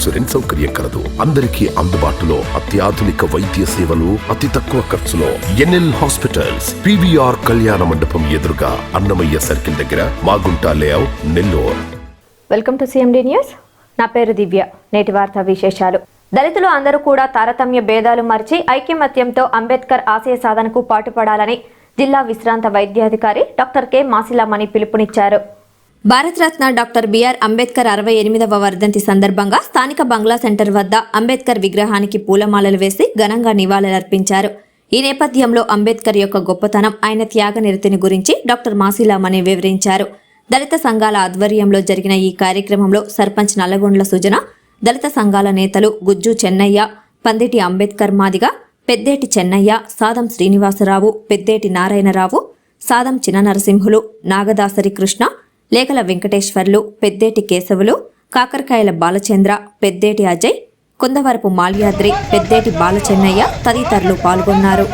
Insurance సౌకర్యం కలదు. అందరికీ అందుబాటులో అత్యాధునిక వైద్య సేవలు అతి తక్కువ ఖర్చులో. ఎన్ఎల్ హాస్పిటల్స్ పివిఆర్ కళ్యాణ మండపం ఎదురుగా అన్నమయ్య సర్కిల్ దగ్గర Magunta layout Nellore. Welcome to CMD news నా పేరు దివ్య. నేటి వార్తా విశేషాలు. దళితులు అందరూ కూడా తారతమ్య భేదాలు మరిచి ఐక్యమత్యంతో అంబేద్కర్ ఆశయ సాధనకు పాటుపడాలని జిల్లా విశ్రాంత వైద్యాధికారి డాక్టర్ కె. మాసిలామణి పిలుపునిచ్చారు. భారతరత్న డాక్టర్ బిఆర్ అంబేద్కర్ అరవై ఎనిమిదవ వర్ధంతి సందర్భంగా స్థానిక బంగ్లా సెంటర్ వద్ద అంబేద్కర్ విగ్రహానికి పూలమాలలు వేసి ఘనంగా నివాళులర్పించారు. ఈ నేపథ్యంలో అంబేద్కర్ యొక్క గొప్పతనం ఆయన త్యాగ నిరతిని గురించి డాక్టర్ మాసిలామణి వివరించారు. దళిత సంఘాల ఆధ్వర్యంలో జరిగిన ఈ కార్యక్రమంలో సర్పంచ్ నల్లగొండ్ల సుజన దళిత సంఘాల నేతలు గుజ్జు చెన్నయ్య పందిటి అంబేద్కర్ మాదిగ పెద్దేటి చెన్నయ్య సాదం శ్రీనివాసరావు పెద్దేటి నారాయణరావు సాదం చిన్న నరసింహులు నాగదాసరి కృష్ణ లేఖల వెంకటేశ్వర్లు పెద్దేటి కేశవులు కాకరకాయల బాలచంద్ర పెద్దేటి అజయ్ కుందవరపు మాల్యాద్రి పెద్దేటి బాలచెన్నయ్య తదితరులు పాల్గొన్నారు.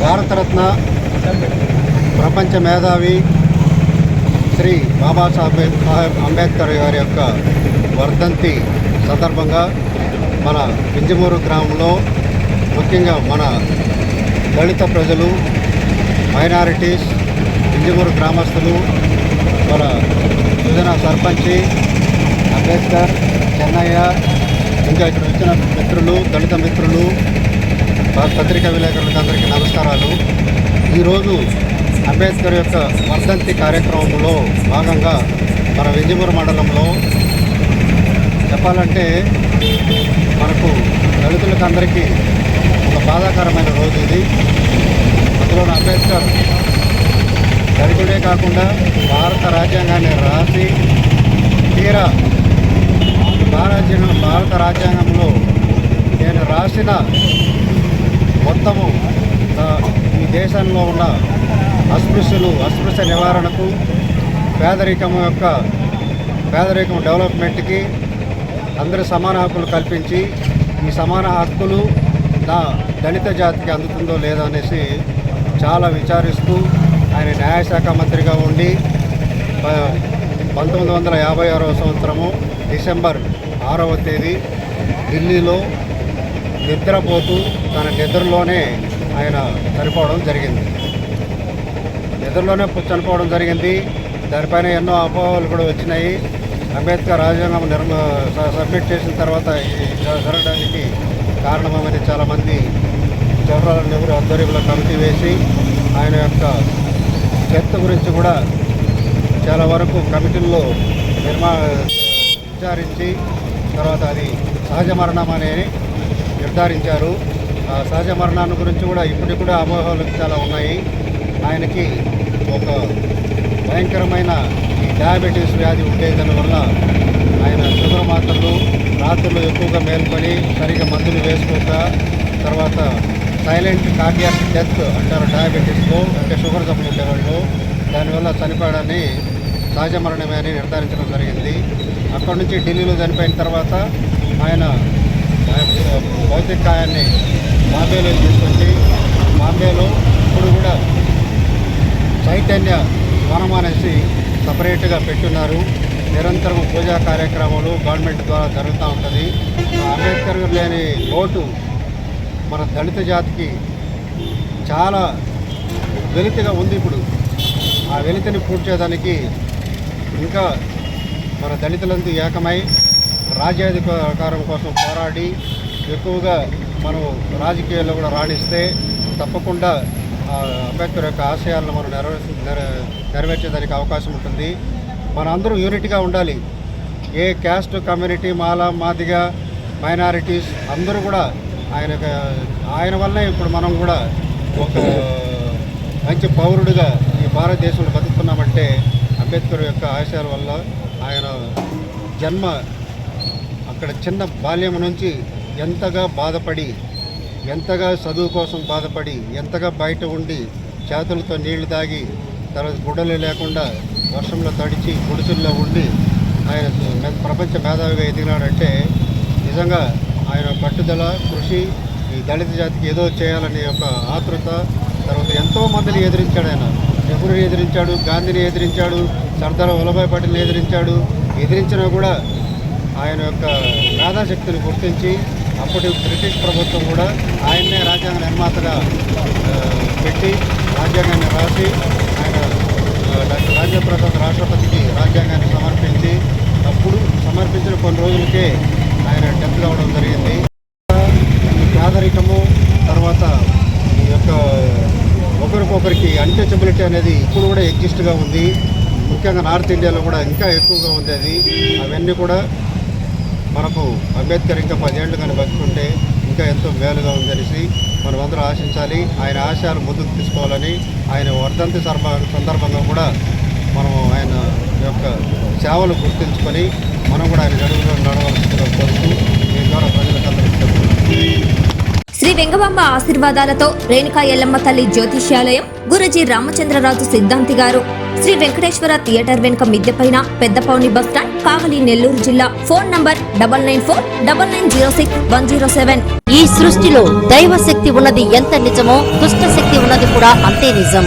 భారతరత్న ప్రపంచ మేధావి శ్రీ బాబాసాహెబ్ సాహెబ్ అంబేద్కర్ గారి యొక్క వర్ధంతి సందర్భంగా మన పింజమూరు గ్రామంలో ముఖ్యంగా మన దళిత ప్రజలు మైనారిటీస్ పింజమూరు గ్రామస్తులు మన యువజన సర్పంచి అంబేద్కర్ చెన్నయ్య ఇంకా ఇక్కడ వచ్చిన మిత్రులు దళిత మిత్రులు పత్రికా విలేకరులకు అందరికీ నమస్కారాలు. ఈరోజు అంబేద్కర్ యొక్క వర్ధంతి కార్యక్రమంలో భాగంగా మన వింజమూరు మండలంలో చెప్పాలంటే మనకు దళితులకు అందరికీ ఒక బాధాకరమైన రోజు ఇది. అందులో అంబేద్కర్ దళితుడే కాకుండా భారత రాజ్యాంగాన్ని రాసి తీరా భారత భారత రాజ్యాంగంలో నేను రాసిన మొత్తము ఈ దేశంలో ఉన్న అస్పృశ్యులు అస్పృశ్య నివారణకు పేదరికం యొక్క పేదరికం డెవలప్మెంట్కి అందరి సమాన హక్కులు కల్పించి ఈ సమాన హక్కులు నా దళిత జాతికి అందుతుందో లేదో అనేసి చాలా విచారిస్తూ ఆయన న్యాయశాఖ మంత్రిగా ఉండి ప- పంతొమ్మిది వందల యాభై ఆరవ సంవత్సరము డిసెంబర్ ఆరవ తేదీ ఢిల్లీలో నిద్రపోతూ తన నిద్రలోనే ఆయన చనిపోవడం జరిగింది. నిద్రలోనే చనిపోవడం జరిగింది. దానిపైన ఎన్నో అపోహలు కూడా వచ్చినాయి. అంబేద్కర్ రాజ్యాంగం నిర్మ సబ్మిట్ చేసిన తర్వాత జరగడానికి కారణమని చాలామంది జవహర్లాల్ నెహ్రూ ఆధ్వర్యంలో కమిటీ వేసి ఆయన యొక్క డెత్ గురించి కూడా చాలా వరకు కమిటీల్లో నిర్మా విచారించి తర్వాత అది సహజ మరణం అని నిర్ధారించారు. ఆ సహజ మరణాన్ని గురించి కూడా ఇప్పటికి కూడా అపోహలు చాలా ఉన్నాయి. ఆయనకి ఒక భయంకరమైన ఈ డయాబెటీస్ వ్యాధి ఉండేదాని వల్ల ఆయన షుగర్ మాత్రలు రాత్రులు ఎక్కువగా మేల్కొని సరిగా మందులు వేసుకోక తర్వాత సైలెంట్ కార్డియాక్ డెత్ అంటారు డయాబెటీస్లో అంటే షుగర్ జబ్బులు ఉండేవాళ్ళు దానివల్ల చనిపోయాడని సహజ మరణమే అని నిర్ధారించడం జరిగింది. అక్కడి నుంచి ఢిల్లీలో చనిపోయిన తర్వాత ఆయన ఆయన బాంబేలో తీసుకొచ్చి బాంబేలో ఇప్పుడు కూడా చైతన్య వనం అనేసి సపరేట్గా పెట్టున్నారు. నిరంతరం పూజా కార్యక్రమాలు గవర్నమెంట్ ద్వారా జరుగుతూ ఉంటుంది. అంబేద్కర్ లేని లోటు మన దళిత జాతికి చాలా వెలితిగా ఉంది ఇప్పుడు. ఆ వెలితిని పూడ్చేదానికి ఇంకా మన దళితులంతా ఏకమై రాజ్యాధికారం కోసం పోరాడి ఎక్కువగా మనం రాజకీయాల్లో కూడా రాణిస్తే తప్పకుండా ఆ అంబేద్కర్ యొక్క ఆశయాలను మనం నెరవేర్చ నెర- నెరవేర్చేదానికి అవకాశం ఉంటుంది. మన అందరూ యూనిట్గా ఉండాలి. ఏ caste community Mala Madiga minorities అందరూ కూడా ఆయన ఆయన వల్లే ఇప్పుడు మనం కూడా ఒక మంచి పౌరుడిగా ఈ భారతదేశంలో బతుకుతున్నామంటే అంబేద్కర్ యొక్క ఆశయాల వల్ల ఆయన జన్మ అక్కడ చిన్న బాల్యం నుంచి ఎంతగా బాధపడి ఎంతగా చదువు కోసం బాధపడి ఎంతగా బయట ఉండి చేతులతో నీళ్ళు తాగి తర్వాత గుడ్డలు లేకుండా వర్షంలో తడిచి గుడిసెల్లో ఉండి ఆయన ప్రపంచ మేధావిగా ఎదిగినాడంటే నిజంగా ఆయన పట్టుదల కృషి ఈ దళిత జాతికి ఏదో చేయాలనే యొక్క ఆతృత తర్వాత ఎంతో మందిని ఎదిరించాడు ఆయన. నెహ్రూని ఎదిరించాడు గాంధీని ఎదిరించాడు సర్దార్ వల్లభాయ్ పటేల్ని ఎదిరించాడు. ఎదిరించినా కూడా ఆయన యొక్క మేధాశక్తిని గుర్తించి అప్పటి బ్రిటిష్ ప్రభుత్వం కూడా ఆయన్నే రాజ్యాంగ నిర్మాతగా పెట్టి రాజ్యాంగాన్ని రాసి ఆయన డాక్టర్ రాజేంద్ర ప్రసాద్ రాష్ట్రపతికి రాజ్యాంగాన్ని సమర్పించి అప్పుడు సమర్పించిన కొన్ని రోజులకే ఆయన డెత్ కావడం జరిగింది. పేదరికము తర్వాత ఈ యొక్క ఒకరికొకరికి అన్టచబిలిటీ అనేది ఇప్పుడు కూడా ఎగ్జిస్ట్గా ఉంది. ముఖ్యంగా నార్త్ ఇండియాలో కూడా ఇంకా ఎక్కువగా ఉంది అది. అవన్నీ కూడా మనకు అంబేద్కర్ ఇంకా పదేళ్ళు కానీ బతుకుంటే ఇంకా ఎంతో మేలుగా ఉందనేసి మనం అందరూ ఆశించాలి. ఆయన ఆశయాలు ముందుకు తీసుకోవాలని ఆయన వర్ధంతి సందర్భంగా కూడా మనం ఆయన యొక్క సేవలు గుర్తించుకొని మనం కూడా ఆయన గడువులో నడవలసిందిగా కోరుతూ దీని ద్వారా ప్రజలకు శ్రీ వెంగబాంబ ఆశీర్వాదాలతో రేణుకా ఎల్లమ్మ తల్లి జ్యోతిష్యాలయం గురుజీ రామచంద్రరాజు సిద్ధాంతి గారు శ్రీ వెంకటేశ్వర థియేటర్ వెనుక మిద్దెపైన పెద్దపౌని బస్టాండ్ కావలి నెల్లూరు జిల్లా phone number double nine four double nine zero six one zero seven. ఈ సృష్టిలో దైవ శక్తి ఉన్నది ఎంత నిజమో దుష్ట శక్తి ఉన్నది కూడా అంతే నిజం.